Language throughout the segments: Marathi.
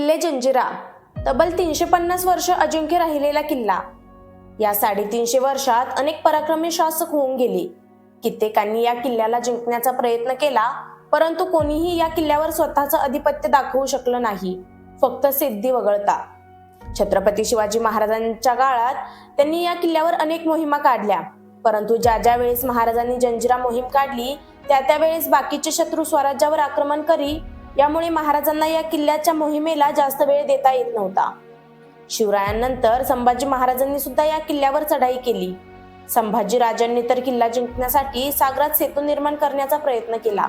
किल्ले जंजिरा. तब्बल तीनशे पन्नास वर्ष अजिंक्य राहिलेला किल्ला. या साडेतीनशे वर्षात अनेक पराक्रमी शासक होऊन गेले. कित्येकांनी या किल्ल्याला जिंकण्याचा प्रयत्न केला परंतु कोणीही या किल्ल्यावर स्वतःचं आधिपत्य दाखवू शकलं नाही. फक्त सिद्धी वगळता. छत्रपती शिवाजी महाराजांच्या काळात त्यांनी या किल्ल्यावर अनेक मोहिमा काढल्या. परंतु ज्या ज्या वेळेस महाराजांनी जंजिरा मोहीम काढली त्या त्यावेळेस बाकीचे शत्रू स्वराज्यावर आक्रमण करी यामुळे महाराजांना या किल्ल्याच्या मोहिमेला जास्त वेळ देता येत नव्हता. शिवरायांनंतर संभाजी महाराजांनी सुद्धा या किल्ल्यावर चढाई केली. संभाजी राजांनी तर किल्ला जिंकण्यासाठी सागरात सेतू निर्माण करण्याचा प्रयत्न केला.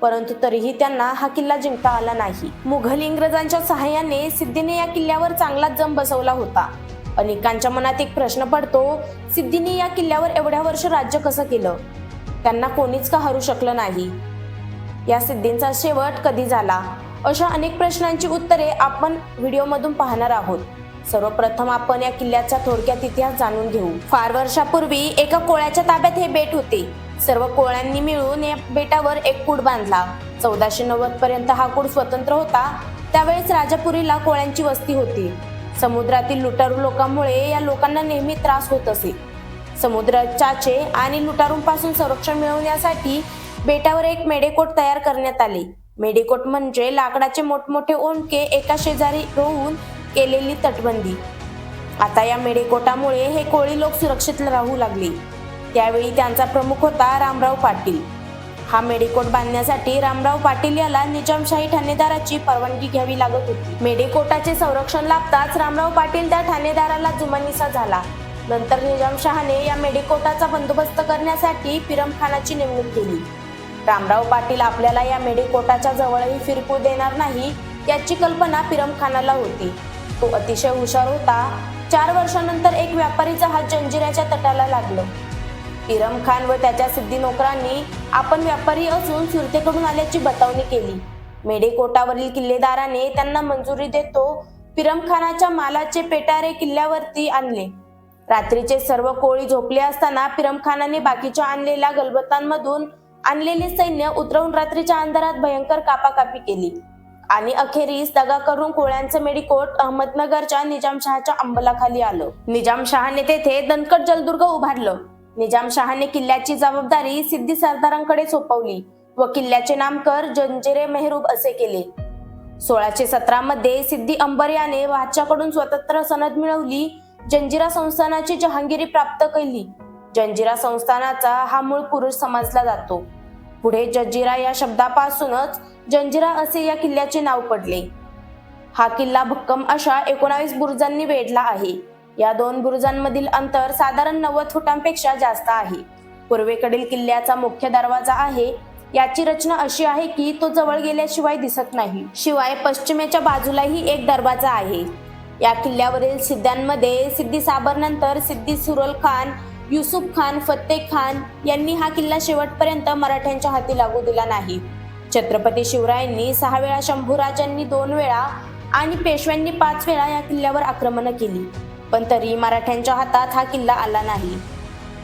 परंतु तरीही त्यांना हा किल्ला जिंकता आला नाही. मुघल इंग्रजांच्या सहाय्याने सिद्धीने या किल्ल्यावर चांगलाच जम बसवला होता. अनेकांच्या मनात एक प्रश्न पडतो सिद्धीने या किल्ल्यावर एवढ्या वर्ष राज्य कसं केलं? त्यांना कोणीच का हरू शकलं नाही. या सिद्धींचा शेवट कधी झाला? अशा अनेक प्रश्नांची उत्तरे आपण व्हिडिओमधून पाहणार आहोत. सर्वप्रथम आपण या किल्ल्याचा थोडक्यात इतिहास जाणून घेऊ. फार वर्षापूर्वी एका कोळ्याच्या ताब्यात हे बेट होते. सर्व कोळ्यांनी मिळून या बेटावर एक कूड बांधला. चौदाशे नव्वद पर्यंत हा कूड स्वतंत्र होता. त्यावेळेस राजापुरीला कोळ्यांची वस्ती होती. समुद्रातील लुटारू लोकांमुळे या लोकांना नेहमी त्रास होत असे. समुद्राचे आणि लुटारूंपासून संरक्षण मिळवण्यासाठी बेटावर एक मेडेकोट तयार करण्यात आले. मेडेकोट म्हणजे लाकडाचे मोठमोठे ओंडके एका शेजारी रोवून केलेली तटबंदी. आता या मेडेकोटामुळे हे कोळी लोक सुरक्षित राहू लागले. त्यावेळी त्यांचा प्रमुख होता रामराव पाटील. हा मेडेकोट बांधण्यासाठी रामराव पाटील याला निजामशाही ठाणेदाराची परवानगी घ्यावी लागत होती. मेडेकोटाचे संरक्षण लाभताच रामराव पाटील त्या ठाणेदाराला जुमानिसा झाला. नंतर निजामशहाने या मेडेकोटाचा बंदोबस्त करण्यासाठी पिरमखानाची नेमणूक केली. रामराव पाटील आपल्याला या मेडिकोटाच्या जवळही फिरकू देणार नाही याची कल्पना पिरमखानाला होती. तो अतिशय हुशार होता. चार वर्षानंतर एक व्यापारी जहाज जंजिराच्या तटाला लागलं. पिरम खान व त्याच्या सिद्धी नोकरांनी आपण व्यापारी असून सुरतेकडून आल्याची बतावणी केली. मेडेकोटावरील किल्लेदाराने त्यांना मंजुरी देतो पिरम खानाच्या मालाचे पेटारे किल्ल्यावरती आणले. रात्रीचे सर्व कोळी झोपले असताना पिरम खानाने बाकीच्या आणलेल्या गलबतांमधून आणलेले सैन्य उतरवून रात्रीच्या अंधारात भयंकर कापाकापी केली. आणि अखेरीस दगा करून कोळ्यांचं मेडिकोट अहमदनगरच्या निजामशहाच्या अंबलाखाली आलं. निजामशहाने तेथे दणकट जलदुर्ग उभारलं. निजामशहाने किल्ल्याची जबाबदारी सिद्धी सरदारांकडे सोपवली व किल्ल्याचे नामकर जंजिरे मेहरूब असे केले. सोळाशे सतरा मध्ये सिद्धी अंबर याने बादशाकडून स्वतंत्र सनद मिळवली जंजिरा संस्थानाची जहांगिरी प्राप्त केली. जंजिरा संस्थानाचा हा मूळ पुरुष समजला जातो. पुढे जंजिरा या शब्दापासूनच जंजिरा असे या किल्ल्याचे नाव पडले. हा किल्ला भक्कम अशा एकोणावीस बुरुजांनी वेढला आहे. या दोन बुरुजांमधील अंतर साधारण नव्वद फुटांपेक्षा जास्त आहे. पूर्वेकडील किल्ल्याचा मुख्य दरवाजा आहे याची रचना अशी आहे की तो जवळ गेल्याशिवाय दिसत नाही. शिवाय पश्चिमेच्या बाजूलाही एक दरवाजा आहे. या किल्ल्यावरील सिद्ध्यांमध्ये सिद्धी साबर नंतर सिद्धी सुरल खान युसुफ खान फत्ते खान यांनी हा किल्ला शेवटपर्यंत मराठ्यांच्या हाती लागू दिला नाही. छत्रपती शिवरायांनी सहा वेळा शंभूराजांनी दोन वेळा आणि पेशव्यांनी पाच वेळा या किल्ल्यावर आक्रमण केली पण तरी मराठ्यांच्या हातात हा किल्ला आला नाही.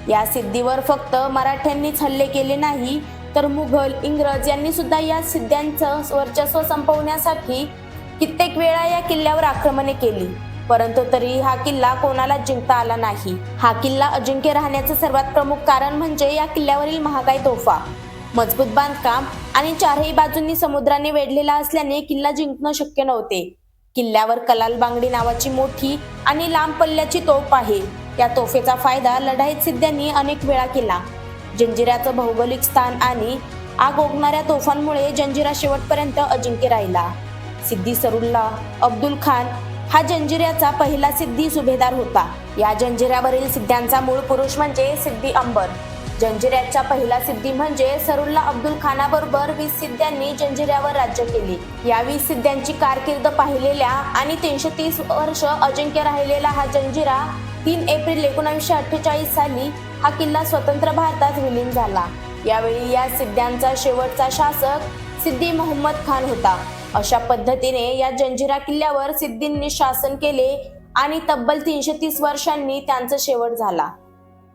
या सिद्धीवर फक्त मराठ्यांनीच हल्ले केले नाही तर मुघल इंग्रज यांनी सुद्धा या सिद्ध्यांचं वर्चस्व संपवण्यासाठी कित्येक वेळा या किल्ल्यावर आक्रमणे केली. परंतु तरी हा किल्ला कोणाला जिंकता आला नाही. हा किल्ला अजिंक्य राहण्याचं सर्वात प्रमुख कारण म्हणजे या किल्ल्यावरील महागाई तोफा. मजबूत बांधकाम आणि चारही बाजूंनी समुद्राने वेढलेला असल्याने किल्ला जिंकणं शक्य नव्हते. किल्ल्यावर कलाल बांगडी नावाची मोठी आणि लांब पल्ल्याची तोफ आहे. या तोफेचा फायदा लढाईत सिद्ध्यांनी अनेक वेळा केला. जंजिराचं भौगोलिक स्थान आणि आग ओघणाऱ्या तोफांमुळे जंजिरा शेवटपर्यंत अजिंक्य राहिला. सिद्धी सरुल्ला अब्दुल खान हा जंजिऱ्याचा पहिला सिद्धी सुभेदार होता. या जंजिऱ्यावरील सिद्ध्यांचा मूळ पुरुष म्हणजे सिद्धी अंबर. जंजिऱ्याचा पहिला सिद्धी म्हणजे सरुल्ला अब्दुल खानाबरोबर वीस सिद्ध्यांनी जंजिऱ्यावर राज्य केले. या वीस सिद्ध्यांची कारकीर्द पाहिलेल्या आणि तीनशे तीस वर्ष अजिंक्य राहिलेला हा जंजिरा तीन एप्रिल एकोणीसशे अठ्ठेचाळीस साली हा किल्ला स्वतंत्र भारतात विलीन झाला. यावेळी या सिद्ध्यांचा शेवटचा शासक सिद्धी मोहम्मद खान होता. अशा पद्धतीने या जंजिरा किल्ल्यावर सिद्धींनी शासन केले आणि तब्बल तीनशे तीस वर्षांनी त्यांचा शेवट झाला.